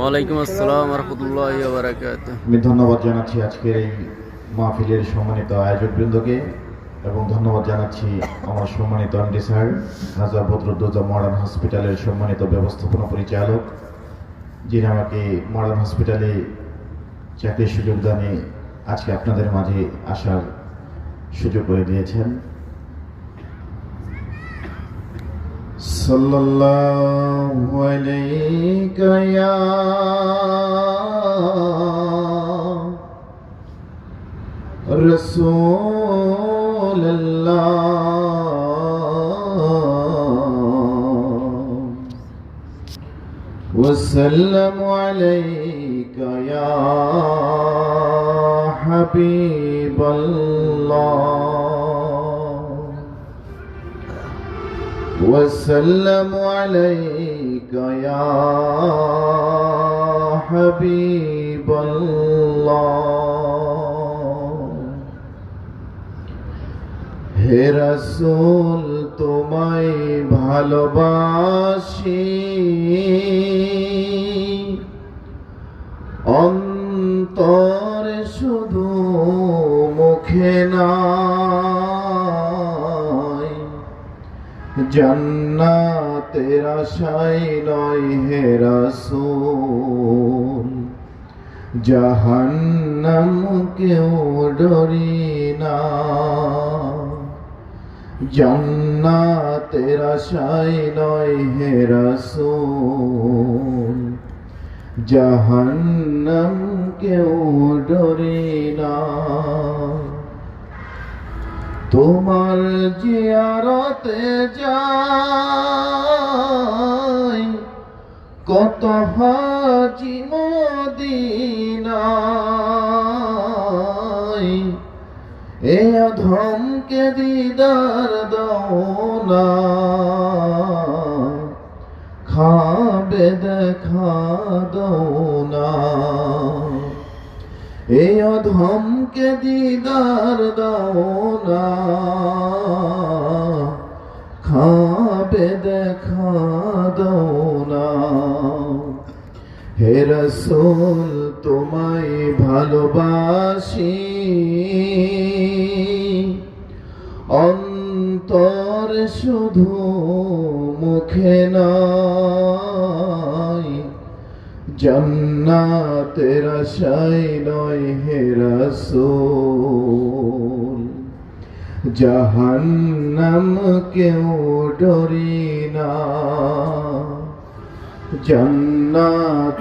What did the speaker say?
ওয়ালাইকুম আসসালাম রহমতুল্লাহ বারাকাত আমি ধন্যবাদ জানাচ্ছি আজকের এই মাহফিলের সম্মানিত আয়োজক বৃন্দকে এবং ধন্যবাদ জানাচ্ছি আমার সম্মানিত এমডি স্যার হাজার বদরুদ্দোজা মডার্ন হসপিটালের সম্মানিত ব্যবস্থাপনা পরিচালক যিনি আমাকে মডার্ন হসপিটালে চাকরির সুযোগ দানে আজকে আপনাদের মাঝে আসার সুযোগ করে দিয়েছেন। সাল্লাল্লাহু আলাইকা ইয়া رسول الله. وسلم عليك يا حبيب الله. وسلم عليك يا حبيب الله. হে রাসূল, তোমায় ভালোবাসি। অন্তরে শুধু মুখে নাই। জান্নাতের আশায় নয় হে রাসূল। জাহান্নাম কেউ ডরি না। জান্নাতের আশায় নয় হে রাসূল। জাহান্নাম কেউ ডরি না। তোমার জিয়ারতে যাই কত হাজি মদিনায়। এ অধমকে দিদার দাও না খাবে দেখা দাও না এই অধমকে দিদার দাও না খাবে দেখা দাও না হে রসুল, তোমায় ভালোবাসি। অন্তর শুধু মুখে নাই। জন্নাতের আশায় নয় হে রসুল। জাহান্নাম কেউ ডরি না। জন্নাতে